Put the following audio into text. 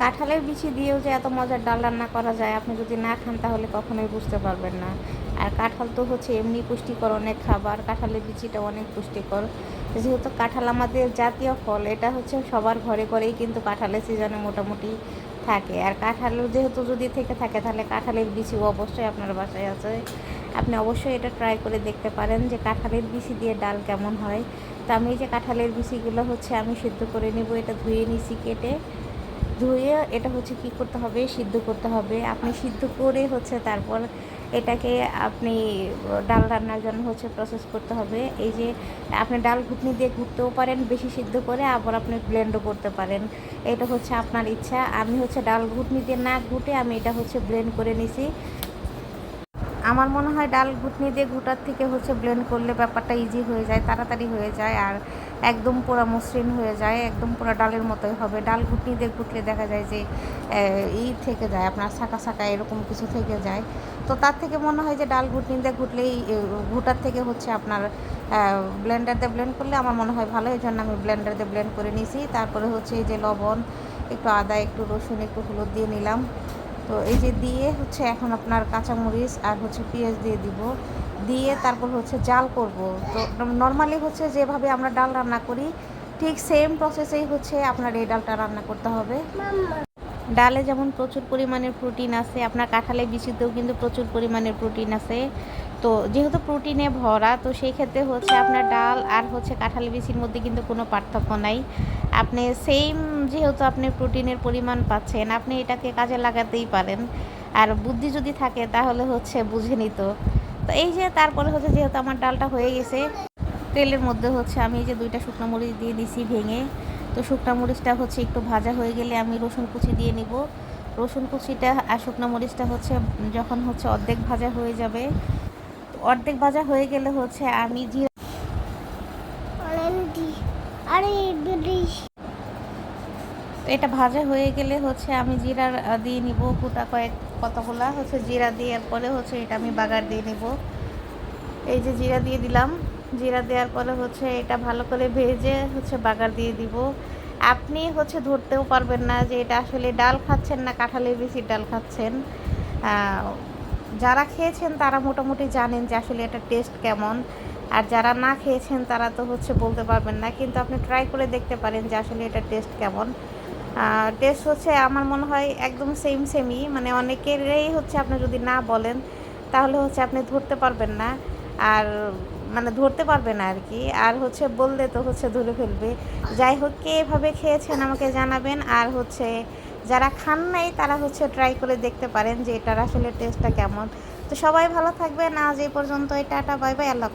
কাঁঠালের বিচি দিয়েও যে এত মজার ডাল রান্না করা যায়, আপনি যদি না খান তাহলে কখনোই বুঝতে পারবেন না। আর কাঁঠাল তো হচ্ছে এমনি পুষ্টিকর অনেক খাবার, কাঁঠালের বিচিটা অনেক পুষ্টিকর। যেহেতু কাঁঠাল আমাদের জাতীয় ফল, এটা হচ্ছে সবার ঘরে ঘরেই কিন্তু কাঁঠালের সিজনে মোটামুটি থাকে। আর কাঁঠাল যেহেতু যদি থেকে থাকে, তাহলে কাঁঠালের বিচিও অবশ্যই আপনার বাসায় আছে। আপনি অবশ্যই এটা ট্রাই করে দেখতে পারেন যে কাঁঠালের বিচি দিয়ে ডাল কেমন হয়। তো আমি যে কাঁঠালের বিচিগুলো হচ্ছে আমি সিদ্ধ করে নিব, এটা ধুয়ে নিছি কেটে। ধুয়ে এটা হচ্ছে কি করতে হবে? সিদ্ধ করতে হবে। আপনি সিদ্ধ করে হচ্ছে তারপর এটাকে আপনি ডাল রান্নার জন্য হচ্ছে প্রসেস করতে হবে। এই যে আপনি ডাল ঘুটনি দিয়ে ঘুরতেও পারেন, বেশি সিদ্ধ করে আবার আপনি ব্লেন্ডও করতে পারেন। এটা হচ্ছে আপনার ইচ্ছা। আমি হচ্ছে ডাল ঘুটনি দিয়ে না ঘুটে আমি এটা হচ্ছে ব্লেন্ড করে নিছি। আমার মনে হয় ডাল ঘুটনি দিয়ে ঘুটার থেকে হচ্ছে ব্লেন্ড করলে ব্যাপারটা ইজি হয়ে যায়, তাড়াতাড়ি হয়ে যায় আর একদম পুরো মসৃণ হয়ে যায়, একদম পুরো ডালের মতোই হবে। ডাল ঘুটনি দিয়ে ঘুটলে দেখা যায় যে ই থেকে যায়, আপনার শাঁকা শাঁকা এরকম কিছু থেকে যায়। তো তার থেকে মনে হয় যে ডাল ঘুটনি দিয়ে ঘুটলেই ঘুটার থেকে হচ্ছে আপনার ব্লেন্ডার দিয়ে ব্লেন্ড করলে আমার মনে হয় ভালো। এই জন্য আমি ব্লেন্ডার দিয়ে ব্লেন্ড করে নিয়েছি তারপরে হচ্ছে এই যে লবণ, একটু আদা, একটু রসুন, একটু হলুদ দিয়ে নিলাম। তো এই যে দিয়ে হচ্ছে এখন আপনার কাঁচামরিচ আর হচ্ছে পেঁয়াজ দিয়ে দিব। দিয়ে তারপর হচ্ছে জাল করব। তো নর্মালি হচ্ছে যেভাবে আমরা ডাল রান্না করি, ঠিক সেম প্রসেসেই হচ্ছে আপনার এই ডালটা রান্না করতে হবে। ডালে যেমন প্রচুর পরিমাণের প্রোটিন আছে, আপনার কাঁঠালে বিচিতেও কিন্তু প্রচুর পরিমাণের প্রোটিন আছে। তো যেহেতু প্রোটিনে ভরা, তো সেই ক্ষেত্রে হচ্ছে আপনার ডাল আর হচ্ছে কাঁঠালি বিচির মধ্যে কিন্তু কোনো পার্থক্য নাই। আপনি সেম যেহেতু আপনি প্রোটিনের পরিমাণ পাচ্ছেন, আপনি এটাকে কাজে লাগাতেই পারেন। আর বুদ্ধি যদি থাকে, তাহলে হচ্ছে বুঝে নিত। তো এই যে তারপরে হচ্ছে যেহেতু আমার ডালটা হয়ে গেছে, তেলের মধ্যে হচ্ছে আমি এই যে দুইটা শুকনো মরিচ দিয়ে দিছি ভেঙে। তো শুকনো মরিচটা হচ্ছে একটু ভাজা হয়ে গেলে আমি রসুন কুচি দিয়ে নিব। রসুন কুচিটা আর শুকনো মরিচটা হচ্ছে, যখন হচ্ছে অর্ধেক ভাজা হয়ে যাবে অর্ধেক ভাজা হয়ে গেলে হচ্ছে আমি জিরা এটা ভাজা হয়ে গেলে হচ্ছে আমি জিরা দিয়ে নিব গোটা কয়েক কতগুলা হচ্ছে জিরা দেওয়ার পরে হচ্ছে এটা আমি বাগার দিয়ে নিব। এই যে জিরা দিয়ে দিলাম। জিরা দেওয়ার পরে হচ্ছে এটা ভালো করে ভেজে হচ্ছে বাগার দিয়ে দিব। আপনি হচ্ছে ধরতেও পারবেন না যে এটা আসলে ডাল খাচ্ছেন না কাঁঠালের বেশি ডাল খাচ্ছেন। যারা খেয়েছেন তারা মোটামুটি জানেন যে আসলে এটা টেস্ট কেমন। আর যারা না খেয়েছেন তারা তো হচ্ছে বলতে পারবেন না, কিন্তু আপনি ট্রাই করে দেখতে পারেন যে আসলে এটা টেস্ট কেমন। টেস্ট হচ্ছে আমার মনে হয় একদম সেম সেমই মানে অনেকেরই হচ্ছে আপনি যদি না বলেন তাহলে হচ্ছে আপনি ধরতে পারবেন না। আর মানে ধরতে পারবে না আর কি। আর হচ্ছে বললে তো হচ্ছে ধরে ফেলবে। যাই হোক, কে এভাবে খেয়েছেন আমাকে জানাবেন। আর হচ্ছে যারা খান নাই, তারা হচ্ছে ট্রাই করে দেখতে পারেন যে এটার আসলে টেস্টটা কেমন। তো সবাই ভালো থাকবেন। আজ এই পর্যন্ত টাটা, বাই বাই। আল্লাহ।